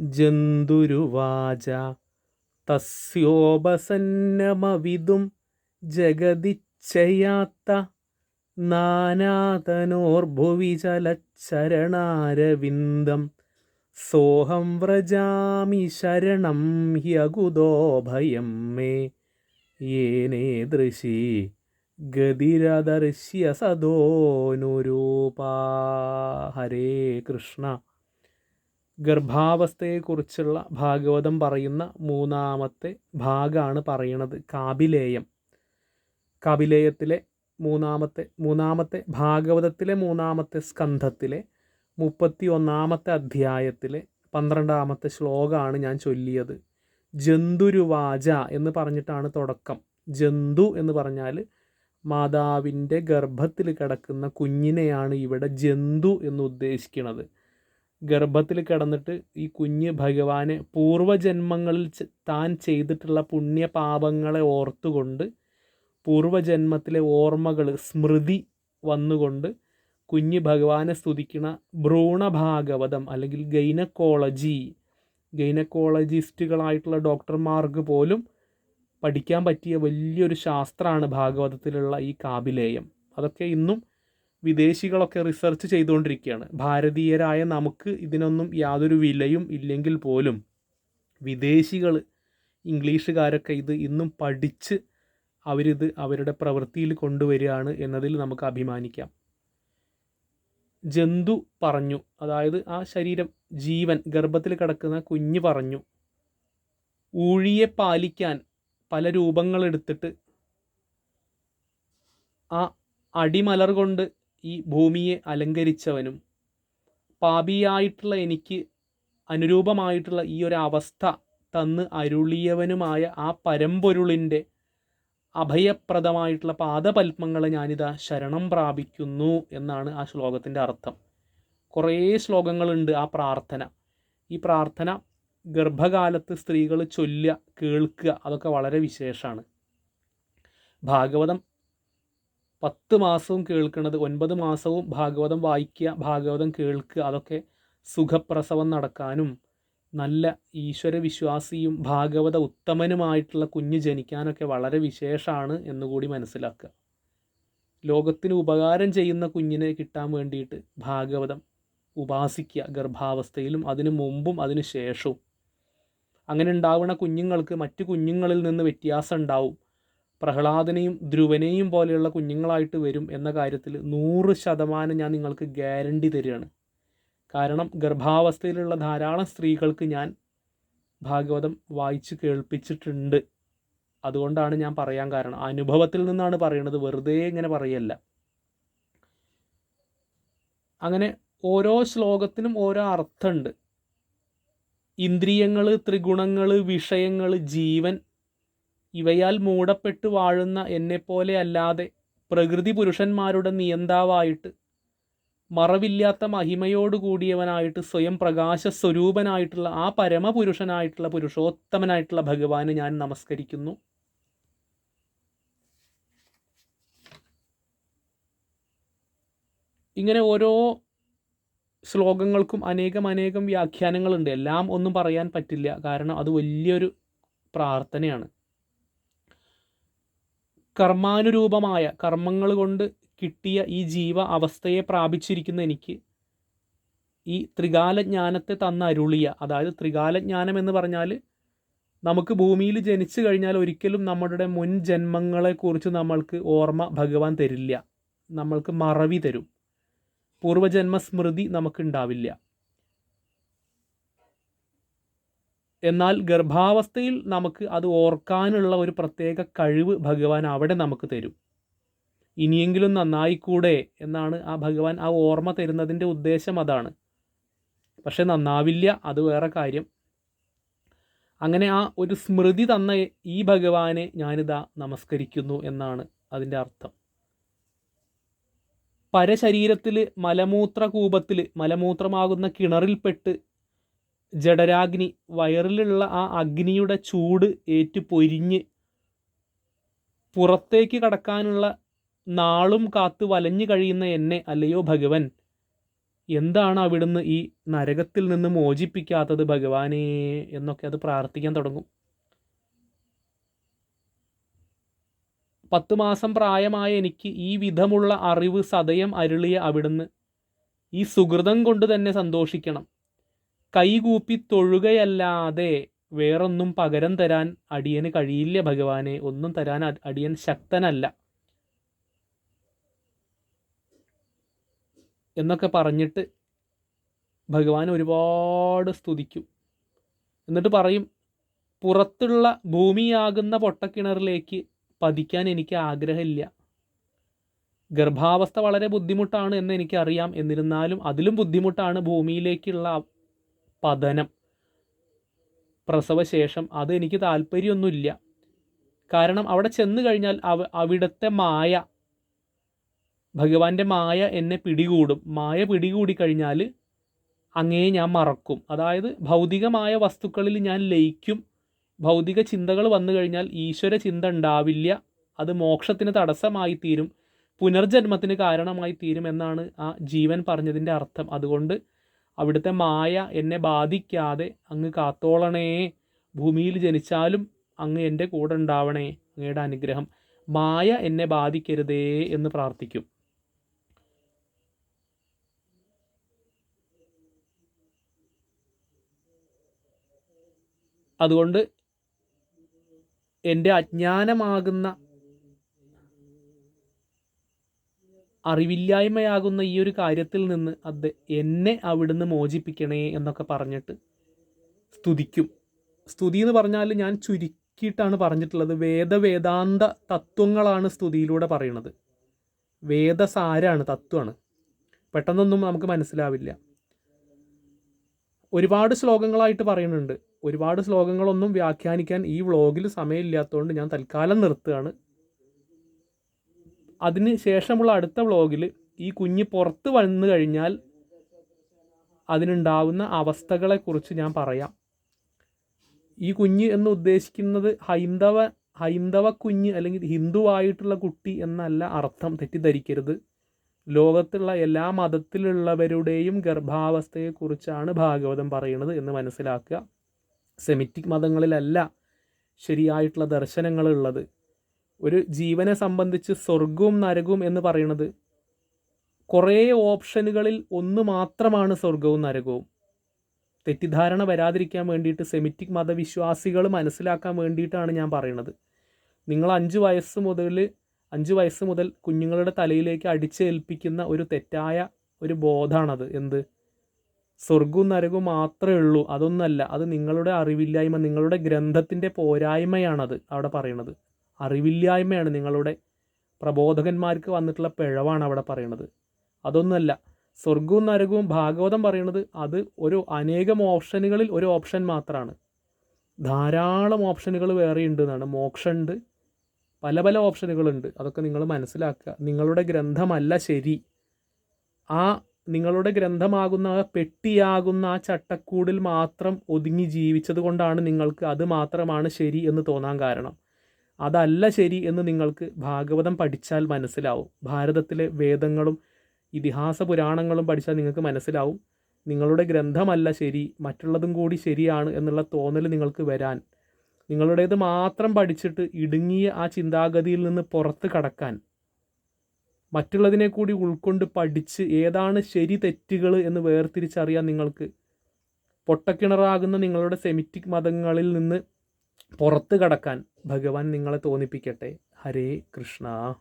ജന്തുരുവാച തസ്യോപസന്നമവിതും ജഗതിച്ചയാത്ത നാനാതനോർഭുവിചലച്ചരണാരവിന്ദം സോഹം വ്രജാമി ശരണം ഹ്യകുതോ ഭയം മേ. യേനേദൃശി ഗതിരദർശ്യ സദോനുരൂപാ ഹരേ കൃഷ്ണ. ഗർഭാവസ്ഥയെക്കുറിച്ചുള്ള ഭാഗവതം പറയുന്ന മൂന്നാമത്തെ ഭാഗമാണ് പറയണത് കാബിലേയം കാബിലേയത്തിലെ മൂന്നാമത്തെ മൂന്നാമത്തെ ഭാഗവതത്തിലെ മൂന്നാമത്തെ സ്കന്ധത്തിലെ മുപ്പത്തി ഒന്നാമത്തെ അധ്യായത്തിലെ പന്ത്രണ്ടാമത്തെ ശ്ലോകമാണ് ഞാൻ ചൊല്ലിയത്. ജന്തുരുവാച എന്ന് പറഞ്ഞിട്ടാണ് തുടക്കം. ജന്തു എന്ന് പറഞ്ഞാൽ മാതാവിന്റെ ഗർഭത്തിൽ കിടക്കുന്ന കുഞ്ഞിനെയാണ് ഇവിടെ ജന്തു എന്ന് ഉദ്ദേശിക്കുന്നത് ഗർഭത്തിൽ കിടന്നിട്ട് ഈ കുഞ്ഞ് ഭഗവാനെ പൂർവജന്മങ്ങളിൽ താൻ ചെയ്തിട്ടുള്ള പുണ്യപാപങ്ങളെ ഓർത്തുകൊണ്ട് പൂർവജന്മത്തിലെ ഓർമ്മകൾ സ്മൃതി വന്നുകൊണ്ട് കുഞ്ഞ് ഭഗവാനെ സ്തുതിക്കുന്ന ഭ്രൂണഭാഗവതം അല്ലെങ്കിൽ ഗൈനക്കോളജി ഗൈനക്കോളജിസ്റ്റുകളായിട്ടുള്ള ഡോക്ടർമാർക്ക് പോലും പഠിക്കാൻ പറ്റിയ വലിയൊരു ശാസ്ത്രമാണ് ഭാഗവതത്തിലുള്ള ഈ കാബിലേയം. അതൊക്കെ ഇന്നും വിദേശികളൊക്കെ റിസർച്ച് ചെയ്തുകൊണ്ടിരിക്കുകയാണ്. ഭാരതീയരായ നമുക്ക് ഇതിനൊന്നും യാതൊരു വിലയും ഇല്ലെങ്കിൽ പോലും വിദേശികൾ ഇംഗ്ലീഷുകാരൊക്കെ ഇത് ഇന്നും പഠിച്ച് അവരിത് അവരുടെ പ്രവൃത്തിയിൽ കൊണ്ടുവരികയാണ് എന്നതിൽ നമുക്ക് അഭിമാനിക്കാം. ജന്തു പറഞ്ഞു അതായത് ആ ശരീരം ജീവൻ ഗർഭത്തിൽ കിടക്കുന്ന കുഞ്ഞ് പറഞ്ഞു ഊഴിയെ പാലിക്കാൻ പല രൂപങ്ങളെടുത്തിട്ട് ആ അടിമലർ കൊണ്ട് ഈ ഭൂമിയെ അലങ്കരിച്ചവനും പാപിയായിട്ടുള്ള എനിക്ക് അനുരൂപമായിട്ടുള്ള ഈ ഒരു അവസ്ഥ തന്ന് അരുളിയവനുമായ ആ പരമ്പൊരുളിന്റെ അഭയപ്രദമായിട്ടുള്ള പാദപത്മങ്ങളെ ഞാനിതാ ശരണം പ്രാപിക്കുന്നു എന്നാണ് ആ ശ്ലോകത്തിന്റെ അർത്ഥം. കുറേ ശ്ലോകങ്ങളുണ്ട് ആ പ്രാർത്ഥന. ഈ പ്രാർത്ഥന ഗർഭകാലത്ത് സ്ത്രീകൾ ചൊല്ലുക കേൾക്കുക അതൊക്കെ വളരെ വിശേഷമാണ്. ഭാഗവതം പത്ത് മാസവും കേൾക്കുന്നത് ഒൻപത് മാസവും ഭാഗവതം വായിക്കുക ഭാഗവതം കേൾക്കുക അതൊക്കെ സുഖപ്രസവം നടക്കാനും നല്ല ഈശ്വര വിശ്വാസിയും ഭാഗവത ഉത്തമനുമായിട്ടുള്ള കുഞ്ഞ് ജനിക്കാനൊക്കെ വളരെ വിശേഷമാണ് എന്നുകൂടി മനസ്സിലാക്കുക. ലോകത്തിന് ഉപകാരം ചെയ്യുന്ന കുഞ്ഞിനെ കിട്ടാൻ വേണ്ടിയിട്ട് ഭാഗവതം ഉപാസിക്കുക ഗർഭാവസ്ഥയിലും അതിനു മുമ്പും അതിനു ശേഷവും. അങ്ങനെ ഉണ്ടാവുന്ന കുഞ്ഞുങ്ങൾക്ക് മറ്റു കുഞ്ഞുങ്ങളിൽ നിന്ന് വ്യത്യാസം ഉണ്ടാവും. പ്രഹ്ലാദനെയും ധ്രുവനെയും പോലെയുള്ള കുഞ്ഞുങ്ങളായിട്ട് വരും എന്ന കാര്യത്തിൽ നൂറ് ശതമാനം ഞാൻ നിങ്ങൾക്ക് ഗ്യാരണ്ടി തരികയാണ്. കാരണം ഗർഭാവസ്ഥയിലുള്ള ധാരാളം സ്ത്രീകൾക്ക് ഞാൻ ഭാഗവതം വായിച്ച് കേൾപ്പിച്ചിട്ടുണ്ട്. അതുകൊണ്ടാണ് ഞാൻ പറയാൻ കാരണം. അനുഭവത്തിൽ നിന്നാണ് പറയുന്നത് വെറുതെ ഇങ്ങനെ പറയല്ല. അങ്ങനെ ഓരോ ശ്ലോകത്തിനും ഓരോ അർത്ഥമുണ്ട്. ഇന്ദ്രിയങ്ങൾ ത്രിഗുണങ്ങൾ വിഷയങ്ങൾ ജീവൻ ഇവയാൽ മൂടപ്പെട്ട് വാഴുന്ന എന്നെപ്പോലെ അല്ലാതെ പ്രകൃതി പുരുഷന്മാരുടെ നിയന്താവായിട്ട് മറവില്ലാത്ത മഹിമയോടുകൂടിയവനായിട്ട് സ്വയം പ്രകാശ സ്വരൂപനായിട്ടുള്ള ആ പരമപുരുഷനായിട്ടുള്ള പുരുഷോത്തമനായിട്ടുള്ള ഭഗവാന് ഞാൻ നമസ്കരിക്കുന്നു. ഇങ്ങനെ ഓരോ ശ്ലോകങ്ങൾക്കും അനേകം അനേകം വ്യാഖ്യാനങ്ങളുണ്ട്. എല്ലാം ഒന്നും പറയാൻ പറ്റില്ല. കാരണം അത് വലിയൊരു പ്രാർത്ഥനയാണ്. കർമാനുരൂപമായ കർമ്മങ്ങൾ കൊണ്ട് കിട്ടിയ ഈ ജീവ അവസ്ഥയെ പ്രാപിച്ചിരിക്കുന്ന എനിക്ക് ഈ ത്രികാലജ്ഞാനത്തെ തന്ന അരുളിയ അതായത് ത്രികാലജ്ഞാനം എന്ന് പറഞ്ഞാൽ നമുക്ക് ഭൂമിയിൽ ജനിച്ചു കഴിഞ്ഞാൽ ഒരിക്കലും നമ്മുടെ മുൻ ജന്മങ്ങളെക്കുറിച്ച് നമ്മൾക്ക് ഓർമ്മ ഭഗവാൻ തരില്ല. നമ്മൾക്ക് മറവി തരും. പൂർവജന്മ സ്മൃതി നമുക്കുണ്ടാവില്ല. എന്നാൽ ഗർഭാവസ്ഥയിൽ നമുക്ക് അത് ഓർക്കാനുള്ള ഒരു പ്രത്യേക കഴിവ് ഭഗവാൻ അവിടെ നമുക്ക് തരും. ഇനിയെങ്കിലും നന്നായിക്കൂടെ എന്നാണ് ആ ഭഗവാൻ ആ ഓർമ്മ തരുന്നതിന്റെ ഉദ്ദേശം അതാണ്. പക്ഷെ നന്നാവില്ല അത് വേറെ കാര്യം. അങ്ങനെ ആ ഒരു സ്മൃതി തന്ന ഈ ഭഗവാനെ ഞാനിതാ നമസ്കരിക്കുന്നു എന്നാണ് അതിന്റെ അർത്ഥം. പരശരീരത്തിൽ മലമൂത്രകൂപത്തിൽ മലമൂത്രമാകുന്ന കിണറിൽപ്പെട്ട് ജഡരാഗ്നി വയറിലുള്ള ആ അഗ്നിയുടെ ചൂട് ഏറ്റു പൊരിഞ്ഞ് പുറത്തേക്ക് കടക്കാനുള്ള നാളും കാത്ത് വലഞ്ഞു കഴിയുന്ന എന്നെ അല്ലയോ ഭഗവൻ? എന്താണ് അവിടുന്ന് ഈ നരകത്തിൽ നിന്ന് മോചിപ്പിക്കാത്തത് ഭഗവാനെ എന്നൊക്കെ അത് പ്രാർത്ഥിക്കാൻ തുടങ്ങും. പത്തു മാസം പ്രായമായ എനിക്ക് ഈ വിധമുള്ള അറിവ് സതയം അരുളിയ അവിടുന്ന് ഈ സുഹൃതം കൊണ്ട് തന്നെ സന്തോഷിക്കണം. കൈകൂപ്പി തൊഴുകയല്ലാതെ വേറൊന്നും പകരം തരാൻ അടിയന് കഴിയില്ല ഭഗവാനെ. ഒന്നും തരാൻ അടിയൻ ശക്തനല്ല. എന്നൊക്കെ പറഞ്ഞിട്ട് ഭഗവാൻ ഒരുപാട് സ്തുതിക്കും. എന്നിട്ട് പറയും പുറത്തുള്ള ഭൂമിയാകുന്ന പൊട്ടക്കിണറിലേക്ക് പതിക്കാൻ എനിക്ക് ആഗ്രഹമില്ല. ഗർഭാവസ്ഥ വളരെ ബുദ്ധിമുട്ടാണ് എന്ന് എനിക്കറിയാം. എന്നിരുന്നാലും അതിലും ബുദ്ധിമുട്ടാണ് ഭൂമിയിലേക്കുള്ള പതനം. പ്രസവശേഷം അത് എനിക്ക് താല്പര്യമൊന്നുമില്ല. കാരണം അവിടെ ചെന്ന് കഴിഞ്ഞാൽ അവ അവിടുത്തെ മായ ഭഗവാന്റെ മായ എന്നെ പിടികൂടും. മായ പിടികൂടി കഴിഞ്ഞാൽ അങ്ങേ ഞാൻ മറക്കും. അതായത് ഭൗതികമായ വസ്തുക്കളിൽ ഞാൻ ലയിക്കും. ഭൗതിക ചിന്തകൾ വന്നു കഴിഞ്ഞാൽ ഈശ്വര ചിന്ത ഉണ്ടാവില്ല. അത് മോക്ഷത്തിന് തടസ്സമായി തീരും. പുനർജന്മത്തിന് കാരണമായി തീരും എന്നാണ് ആ ജീവൻ പറഞ്ഞതിന്റെ അർത്ഥം. അതുകൊണ്ട് അവിടുത്തെ മായ എന്നെ ബാധിക്കാതെ അങ്ങ് കാത്തോളണേ. ഭൂമിയിൽ ജനിച്ചാലും അങ്ങ് എന്റെ കൂടെ ഉണ്ടാവണേ. അങ്ങയുടെ അനുഗ്രഹം. മായ എന്നെ ബാധിക്കരുതേ എന്ന് പ്രാർത്ഥിക്കും. അതുകൊണ്ട് എന്റെ അജ്ഞാനമാകുന്ന അറിവില്ലായ്മയാകുന്ന ഈ ഒരു കാര്യത്തിൽ നിന്ന് അത് എന്നെ അവിടുന്ന് മോചിപ്പിക്കണേ എന്നൊക്കെ പറഞ്ഞിട്ട് സ്തുതിക്കും. സ്തുതി എന്ന് പറഞ്ഞാൽ ഞാൻ ചുരുക്കിയിട്ടാണ് പറഞ്ഞിട്ടുള്ളത്. വേദവേദാന്ത തത്വങ്ങളാണ് സ്തുതിയിലൂടെ പറയുന്നത് വേദസാരാണ് തത്വമാണ്. പെട്ടെന്നൊന്നും നമുക്ക് മനസ്സിലാവില്ല. ഒരുപാട് ശ്ലോകങ്ങളായിട്ട് പറയുന്നുണ്ട്. ഒരുപാട് ശ്ലോകങ്ങളൊന്നും വ്യാഖ്യാനിക്കാൻ ഈ വ്ളോഗിൽ സമയമില്ലാത്തതുകൊണ്ട് ഞാൻ തൽക്കാലം നിർത്തുകയാണ്. അതിന് ശേഷമുള്ള അടുത്ത വ്ളോഗിൽ ഈ കുഞ്ഞ് പുറത്ത് വന്നു കഴിഞ്ഞാൽ അതിനുണ്ടാവുന്ന അവസ്ഥകളെക്കുറിച്ച് ഞാൻ പറയാം. ഈ കുഞ്ഞ് എന്ന് ഉദ്ദേശിക്കുന്നത് ഹൈന്ദവ ഹൈന്ദവ കുഞ്ഞ് അല്ലെങ്കിൽ ഹിന്ദുവായിട്ടുള്ള കുട്ടി എന്നല്ല അർത്ഥം തെറ്റിദ്ധരിക്കരുത്. ലോകത്തുള്ള എല്ലാ മതത്തിലുള്ളവരുടെയും ഗർഭാവസ്ഥയെക്കുറിച്ചാണ് ഭാഗവതം പറയുന്നത് എന്ന് മനസ്സിലാക്കുക. സെമിറ്റിക് മതങ്ങളിലല്ല ശരിയായിട്ടുള്ള ദർശനങ്ങളുള്ളത്. ഒരു ജീവനെ സംബന്ധിച്ച് സ്വർഗവും നരകവും എന്ന് പറയുന്നത് കുറേ ഓപ്ഷനുകളിൽ ഒന്ന് മാത്രമാണ് സ്വർഗവും നരകവും. തെറ്റിദ്ധാരണ വരാതിരിക്കാൻ വേണ്ടിയിട്ട് സെമിറ്റിക് മതവിശ്വാസികൾ മനസ്സിലാക്കാൻ വേണ്ടിയിട്ടാണ് ഞാൻ പറയുന്നത്. നിങ്ങൾ അഞ്ച് വയസ്സ് മുതൽ അഞ്ച് വയസ്സ് മുതൽ കുഞ്ഞുങ്ങളുടെ തലയിലേക്ക് അടിച്ചേൽപ്പിക്കുന്ന ഒരു തെറ്റായ ഒരു ബോധമാണത്. എന്ത്? സ്വർഗവും നരകവും മാത്രമേ ഉള്ളൂ. അതൊന്നല്ല. അത് നിങ്ങളുടെ അറിവില്ലായ്മ നിങ്ങളുടെ ഗ്രന്ഥത്തിന്റെ പോരായ്മയാണത്. അവിടെ പറയുന്നത് അറിവില്ലായ്മയാണ് നിങ്ങളുടെ പ്രബോധകന്മാർക്ക് വന്നിട്ടുള്ള പിഴവാണ് അവിടെ പറയണത്. അതൊന്നുമല്ല സ്വർഗവും നരകവും ഭാഗവതം പറയണത് അത് ഒരു അനേകം ഓപ്ഷനുകളിൽ ഒരു ഓപ്ഷൻ മാത്രമാണ് ധാരാളം ഓപ്ഷനുകൾ വേറെ ഉണ്ട് എന്നാണ്. മോക്ഷമുണ്ട് പല പല ഓപ്ഷനുകളുണ്ട്. അതൊക്കെ നിങ്ങൾ മനസ്സിലാക്കുക. നിങ്ങളുടെ ഗ്രന്ഥമല്ല ശരി. ആ നിങ്ങളുടെ ഗ്രന്ഥമാകുന്ന ആ പെട്ടിയാകുന്ന ആ ചട്ടക്കൂടിൽ മാത്രം ഒതുങ്ങി ജീവിച്ചത് കൊണ്ടാണ് നിങ്ങൾക്ക് അത് മാത്രമാണ് ശരി എന്ന് തോന്നാൻ കാരണം. അതല്ല ശരി എന്ന് നിങ്ങൾക്ക് ഭാഗവതം പഠിച്ചാൽ മനസ്സിലാവും. ഭാരതത്തിലെ വേദങ്ങളും ഇതിഹാസ പുരാണങ്ങളും പഠിച്ചാൽ നിങ്ങൾക്ക് മനസ്സിലാവും. നിങ്ങളുടെ ഗ്രന്ഥമല്ല ശരി മറ്റുള്ളതും കൂടി ശരിയാണ് എന്നുള്ള തോന്നൽ നിങ്ങൾക്ക് വരാൻ. നിങ്ങളുടേത് മാത്രം പഠിച്ചിട്ട് ഇടുങ്ങിയ ആ ചിന്താഗതിയിൽ നിന്ന് പുറത്ത് കടക്കാൻ. മറ്റുള്ളതിനെ കൂടി ഉൾക്കൊണ്ട് പഠിച്ച് ഏതാണ് ശരി തെറ്റുകൾ എന്ന് വേർതിരിച്ചറിയാൻ നിങ്ങൾക്ക് പൊട്ടക്കിണറാകുന്ന നിങ്ങളുടെ സെമിറ്റിക് മതങ്ങളിൽ നിന്ന് പുറത്ത് കടക്കാൻ ഭഗവാൻ നിങ്ങളെ തോന്നിപ്പിക്കട്ടെ. ഹരേ കൃഷ്ണ.